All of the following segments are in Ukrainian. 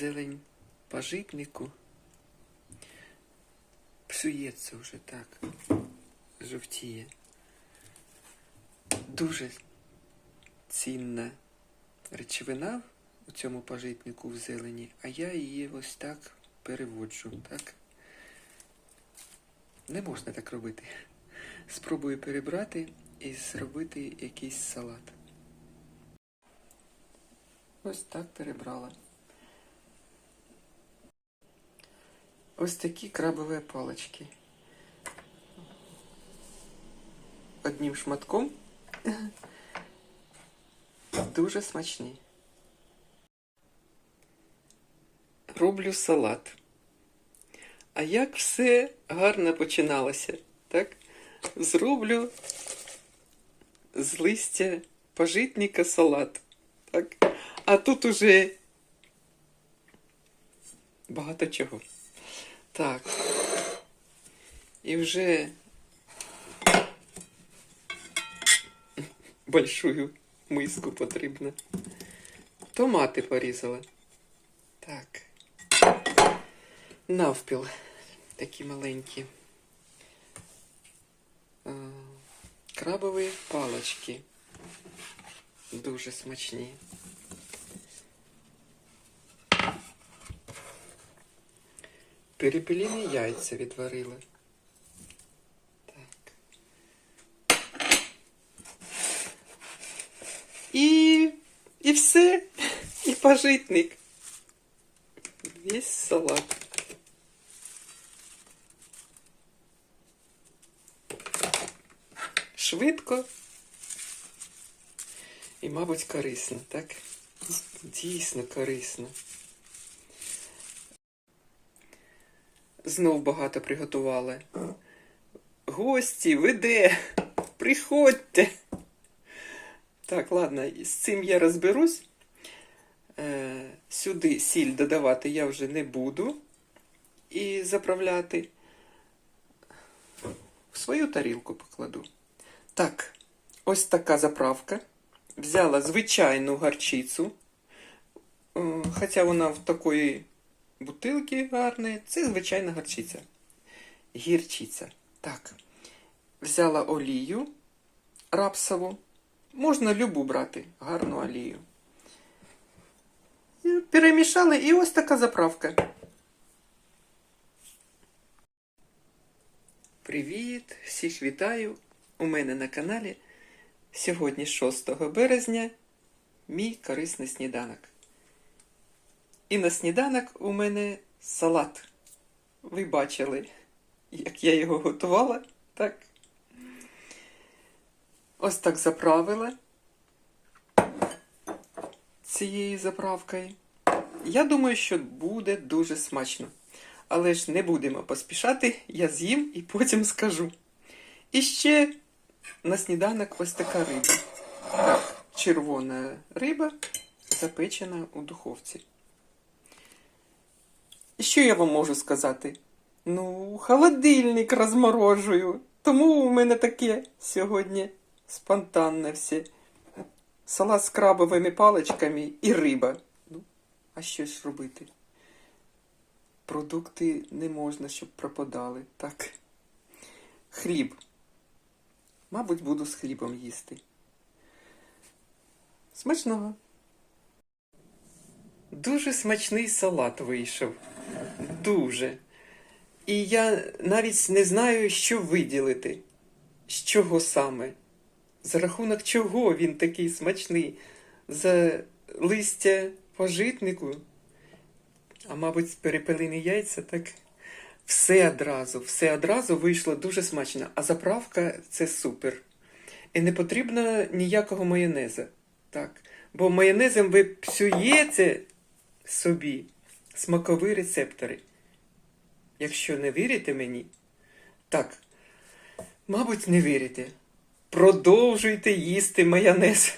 зелень пажитнику псується вже так, жовтіє. Дуже цінна речовина у цьому пажитнику в зелені, а я її ось так переводжу, так? Не можна так робити. Спробую перебрати і зробити якийсь салат. Ось так перебрала. Ось такі крабові палички. Одним шматком. Дуже смачні. Роблю салат. А як все гарно починалося, так? Зроблю з листя пажитника салат. Так? А тут уже багато чого. Так. І вже большую миску потрібно. Томати порізала. Так. Навпіл. Такі маленькі. Крабові палочки. Дуже смачні. Перепеліні яйця відварила. Так. І, і все. І пажитник. Весь. Швидко. І, мабуть, корисно, так? Дійсно корисно. Знов багато приготували. Гості, ви де? Приходьте. Так, ладно, з цим я розберусь. Е, сюди сіль додавати я вже не буду і заправляти. В свою тарілку покладу. Так, ось така заправка. Взяла звичайну гарчицю. Е, Хоча вона в такої бутилки гарної. Це звичайна гарчиця. Гірчиця. Так. Взяла олію рапсову. Можна любу брати, гарну олію. Перемішали і ось така заправка. Привіт! Всіх вітаю! У мене на каналі. Сьогодні 6 березня мій корисний сніданок. І на сніданок у мене салат. Ви бачили, як я його готувала, так? Ось так заправила цією заправкою. Я думаю, що буде дуже смачно. Але ж не будемо поспішати, я з'їм і потім скажу. І ще на сніданок ось така риба. Так, червона риба, запечена у духовці. Що я вам можу сказати? Ну, холодильник розморожую. Тому у мене таке сьогодні спонтанне все. Салат з крабовими паличками і риба. Ну, а що ж робити? Продукти не можна, щоб пропадали. Так. Хліб. Мабуть, буду з хлібом їсти. Смачного. Дуже смачний салат вийшов. Дуже. І я навіть не знаю, що виділити. З чого саме? За рахунок чого він такий смачний? За листя пожитнику? А мабуть, перепелині яйця, так? Все одразу, все одразу вийшло дуже смачно. А заправка це супер. І не потрібно ніякого майонеза. Так. Бо майонезом ви псуєте собі смакові рецептори. Якщо не вірите мені, так, мабуть, не вірите. Продовжуйте їсти майонез.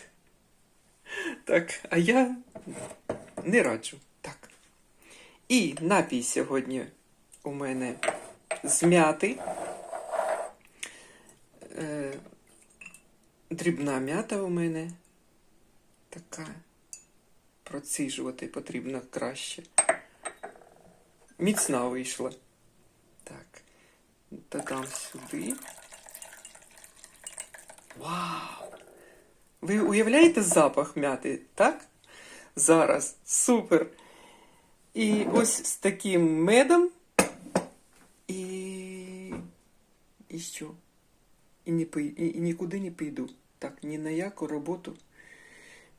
Так, а я не раджу. Так. І напій сьогодні у мене з м'яти. Е, дрібна м'ята у мене така. Проціжувати потрібно краще. Міцна вийшла. Так, додам сюди. Вау! Ви уявляєте запах м'яти, так? Зараз. Супер. І ось з таким медом. І. І що? І, не, і, і нікуди не піду. Так, ні на яку роботу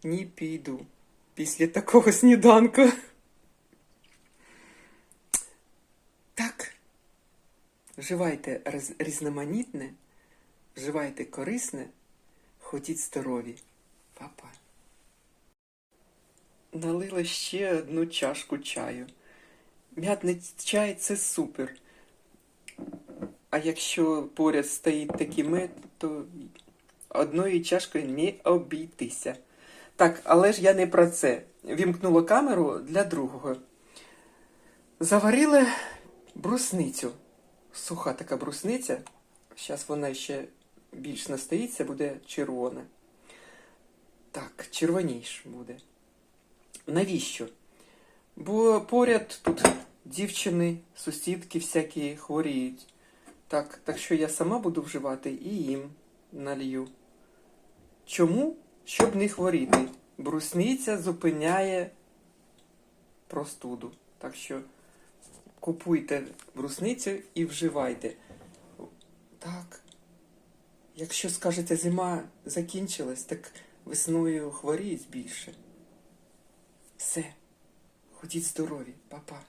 не піду. Після такого сніданку. Так. Вживайте різноманітне, вживайте корисне, ходіть здорові. Папа. Налила ще одну чашку чаю. М'ятний чай це супер. А якщо поряд стоїть такий мед, то одною чашкою не обійтися. Так, але ж я не про це. Вімкнула камеру для другого. Заварила брусницю. Суха така брусниця. Зараз вона ще більш настоїться, буде червона. Так, червоніш буде. Навіщо? Бо поряд тут дівчини, сусідки всякі хворіють. Так, так що я сама буду вживати і їм налью. Чому? Щоб не хворіти. Брусниця зупиняє простуду. Так що купуйте брусницю і вживайте. Так. Якщо скажете, зима закінчилась, так весною хворіють більше. Все. Ходіть здорові, папа.